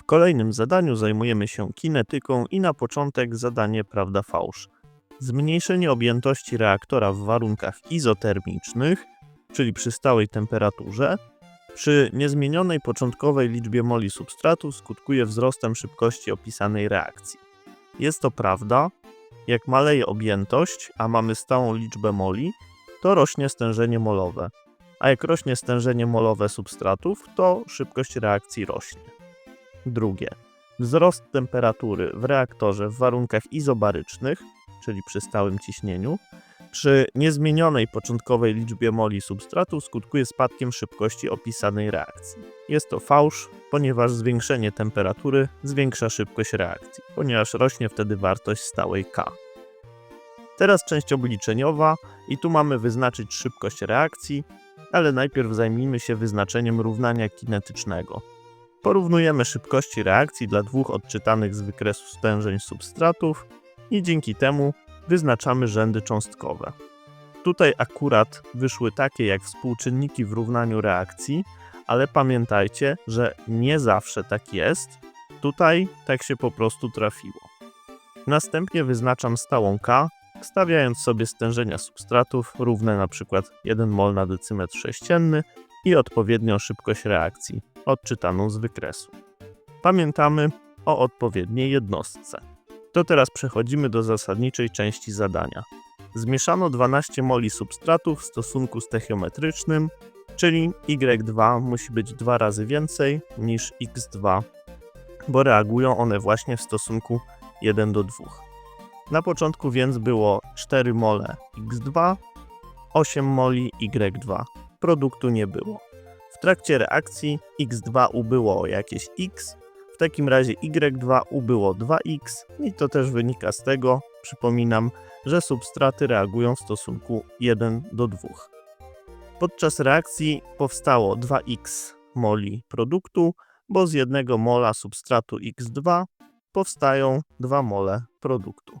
W kolejnym zadaniu zajmujemy się kinetyką i na początek zadanie prawda-fałsz. Zmniejszenie objętości reaktora w warunkach izotermicznych, czyli przy stałej temperaturze, przy niezmienionej początkowej liczbie moli substratu skutkuje wzrostem szybkości opisanej reakcji. Jest to prawda, jak maleje objętość, a mamy stałą liczbę moli, to rośnie stężenie molowe, a jak rośnie stężenie molowe substratów, to szybkość reakcji rośnie. Drugie. Wzrost temperatury w reaktorze w warunkach izobarycznych, czyli przy stałym ciśnieniu, przy niezmienionej początkowej liczbie moli substratu skutkuje spadkiem szybkości opisanej reakcji. Jest to fałsz, ponieważ zwiększenie temperatury zwiększa szybkość reakcji, ponieważ rośnie wtedy wartość stałej K. Teraz część obliczeniowa i tu mamy wyznaczyć szybkość reakcji, ale najpierw zajmijmy się wyznaczeniem równania kinetycznego. Porównujemy szybkości reakcji dla dwóch odczytanych z wykresu stężeń substratów i dzięki temu wyznaczamy rzędy cząstkowe. Tutaj akurat wyszły takie jak współczynniki w równaniu reakcji, ale pamiętajcie, że nie zawsze tak jest. Tutaj tak się po prostu trafiło. Następnie wyznaczam stałą K, stawiając sobie stężenia substratów równe przykład 1 mol na decymetr sześcienny i odpowiednią szybkość reakcji, odczytaną z wykresu. Pamiętamy o odpowiedniej jednostce. To teraz przechodzimy do zasadniczej części zadania. Zmieszano 12 moli substratu w stosunku stechiometrycznym, czyli Y2 musi być dwa razy więcej niż X2, bo reagują one właśnie w stosunku 1 do 2. Na początku więc było 4 mole X2, 8 moli Y2. Produktu nie było. W trakcie reakcji X2 ubyło jakieś X, w takim razie Y2 ubyło 2X i to też wynika z tego, przypominam, że substraty reagują w stosunku 1 do 2. Podczas reakcji powstało 2X moli produktu, bo z jednego mola substratu X2 powstają 2 mole produktu.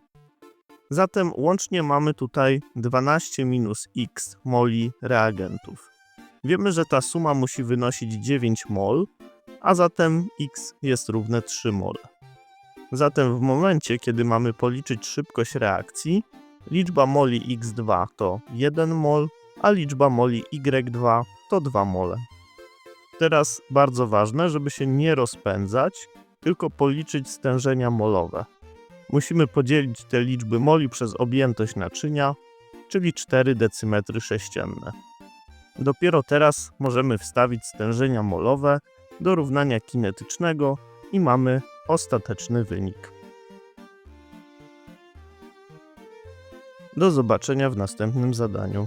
Zatem łącznie mamy tutaj 12 minus x moli reagentów. Wiemy, że ta suma musi wynosić 9 mol, a zatem x jest równe 3 mole. Zatem w momencie, kiedy mamy policzyć szybkość reakcji, liczba moli x2 to 1 mol, a liczba moli y2 to 2 mole. Teraz bardzo ważne, żeby się nie rozpędzać, tylko policzyć stężenia molowe. Musimy podzielić te liczby moli przez objętość naczynia, czyli 4 decymetry sześcienne. Dopiero teraz możemy wstawić stężenia molowe do równania kinetycznego i mamy ostateczny wynik. Do zobaczenia w następnym zadaniu.